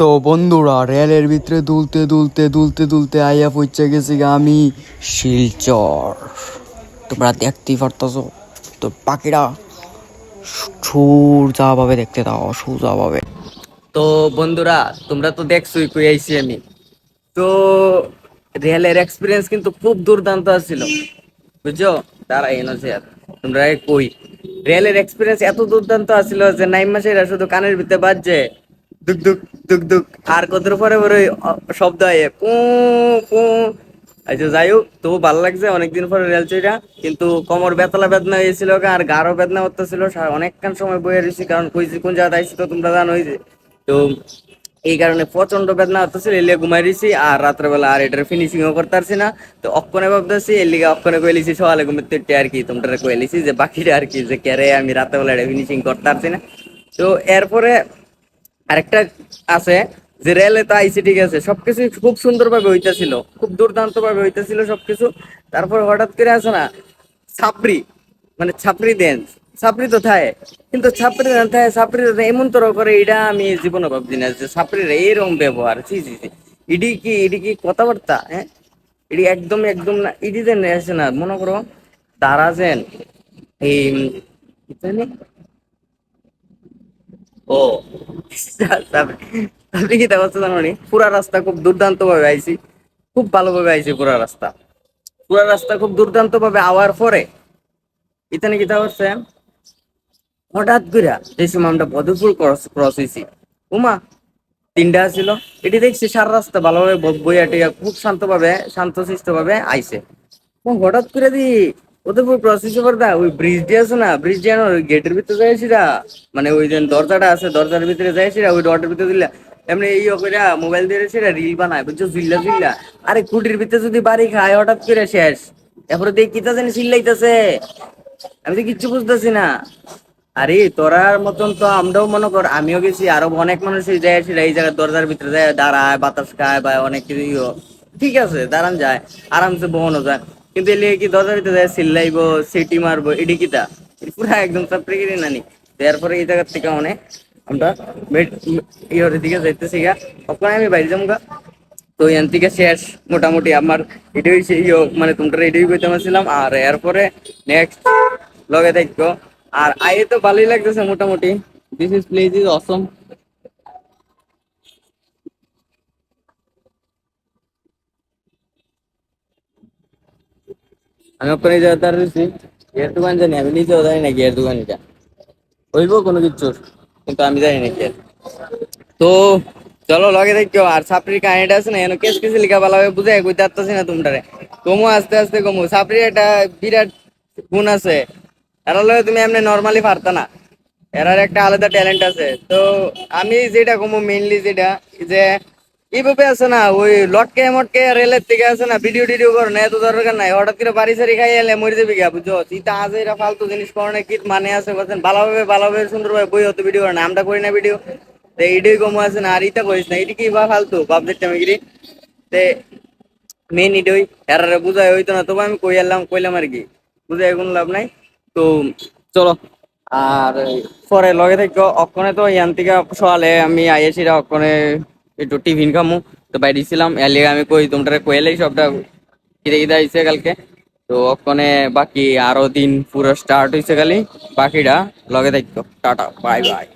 তো বন্ধুরা, রেলের ভিতরে দুলতে দুলতে দুলতে দুলতে আইয়া পৌঁছে গেছি আমি শিলচর। তোমরা দেখতেই পারতাছো, তো পাখিরা যা দেখতে দাও সুজা পাবে তো বন্ধুরা, তোমরা তো দেখছোই কই আইছি আমি। তো রেলের এক্সপিরিয়েন্স কিন্তু খুব দুর্দান্ত ছিল বুঝছ? তারা এনেছে আর তোমরা কই। রেলের এক্সপিরিয়েন্স এত দুর্দান্ত আছিল যে, নাইম মাসেরা শুধু কানের ভিতরে বাজছে। দুক দুক দুক দুক। আর কতর পরে পরে শব্দ হয় পু পু আচ্ছা যাই হোক তো ভালো লাগছে, অনেকদিন পরে রেল চইরা। কিন্তু কোমর বেতলা বেদনা হয়েছিল আর গাঢ় বেদনা করতেছিল অনেকক্ষণ সময় বয়ে রয়েছি কারণ কইছি কোন জায়গায় আইছি তো তোমরা জানোই যে। তো এই কারণে প্রচণ্ড বেদনা হতেছিল এলে ঘুমাই দিছি আর রাত্রেবেলা আর এটার ফিনিশিং ও করতে পারছি না। তো অক্ষণে ভাবতেছি, এর লিগে অক্ষণে কইলিছি সকালে ঘুমাতে আর কি, তোমরা কইলিছি যে বাকিটা আর কি যে, কেরে আমি রাত্রেবেলা এটা ফিনিশিং করতে পারছি না। তো এরপরে আরেকটা আছে, যে রেলে তো আইসি, ঠিক আছে, সবকিছু খুব সুন্দর ভাবে হইতেছিল, খুব দুর্দান্ত ভাবে হইতেছিল সবকিছু। তারপর হঠাৎ করে আছে না, ছাপড়ি মানে ছাপড়ি দেন, ছাপড়ি তো থাকে কিন্তু ছাপড়ি দেন থাকে ছাপড়ি এমন তর করে এটা আমি জীবনে ভাবছি না, যে ছাপড়ির এইরকম ব্যবহার, ছি ছি ছি। ইডি কি ইডি কি কথাবার্তা হ্যাঁ? ইডি একদম একদম না, ইডি দেন আসে না, মনে করো তারা যেন, এই? ও। আপনি কি দেখতে জানো পুরা রাস্তা খুব দুর্দান্ত ভাবে আইছি। খুব ভালোভাবে আইছি পুরা রাস্তা। পুরা রাস্তা খুব দুর্দান্ত ভাবে আওয়ার পরে, ইতানে কি হচ্ছে হঠাৎ করে এই সময় আমরা বদরপুর ক্রস ক্রস হয়েছি উমা, তিনটা ছিল এটি দেখছি সারা রাস্তা ভালোভাবে বইয়া টিয়া খুব শান্তভাবে শান্তশিষ্ট ভাবে আইছে হঠাৎ করে দি পুরো প্রসেস ওই ব্রিজ না ব্রিজ গেটের ভিতরে মানে ওই যে দরজাটা আছে, দরজার ভিতরে ওই ভিতরে এমনি মোবাইল আরে ভিতরে যদি বাড়ি খায়, হঠাৎ করে শেষ। এরপরে দেখি কিতা জানি চিল্লাইতেছে। আমি কিচ্ছু বুঝতেছি না। আরে তোরার মতন তো আমরাও মনে কর, আমিও গেছি, আরও অনেক মানুষ এই জায়গায় দরজার ভিতরে যায়, দাঁড়ায়, বাতাস খায় বা অনেক কিছু ঠিক আছে, দাঁড়ান যায়, আরামসে বহনও যায়। কিন্তু এলে কি দরজার ভিতরে যায় চিল্লাইবো সিটি মারবো এটি কিতা পুরা একদম চাপড়ে গিয়ে নানি। তারপরে এই জায়গার থেকে অনেক আমরা ইয়ের দিকে যাইতেছি গা। ওখানে আমি বাইরে যাব গা। তো এখান থেকে শেষ। মোটামুটি আমার এটাই ইয়ো, মানে তোমরা এটাই কইতে পারছিলাম আর এরপরে নেক্সট লগে দেখব। আর আয়ে তো ভালোই লাগতেছে মোটামুটি। This is place is awesome আমি ওখানে যাওয়ার তার রয়েছি। গিয়ার দোকান জানি, আমি নিজেও জানি না গিয়ার দোকান এটা হইব কোনো কিছুর, কিন্তু আমি জানি না আর। তো চলো, লগে দেখো, আর সাপড়ির কাহিনীটা আছে না এনে কেস কেসে লিখা ভালোভাবে বুঝে কইতে পারতেছি না তোমরা কমু, আস্তে আস্তে কমু। সাপড়ির একটা বিরাট গুণ আছে। এর লগে তুমি এমনি নর্মালি পারতা না। এরার একটা আলাদা ট্যালেন্ট আছে। তো আমি যেটা কমু মেইনলি যেটা, যে এইভাবে আছে না, ওই লটকে মটকে রেলের থেকে আছে না ভিডিও টিডিও করে না, এত দরকার নাই। হঠাৎ করে বাড়ি সারি খাই এলে মরে যাবি গা, বুঝছ? চিন্তা আজ এরা ফালতু জিনিস করণে কি মানে আছে বলছেন ভালোভাবে ভালোভাবে, সুন্দরভাবে বই হতো ভিডিও করে না, আমরা করি না ভিডিও তো এইটাই কমু আছে না, আর ইটা করিস না এটি কি বা ফালতু? বাপদের টামিগিরি তে মেন ইডই এরারে বুঝাই হইতো না, তবে আমি কই এলাম, কইলাম আর কি। বুঝাই কোনো লাভ নাই। তো চলো, আর পরে লগে থেকে, অক্ষণে তো ইয়ান থেকে সকালে আমি আইএসি অক্ষণে একটু টিফিন খামু। তো বাইরে ছিলাম এলে আমি কই তোমরা কইলেই সবটা কিরে কিরে আইছে কালকে। তো ওখানে বাকি আরও দিন পুরো স্টার্ট হয়েছে খালি, বাকিটা লগে দেখতো টাটা বাই বাই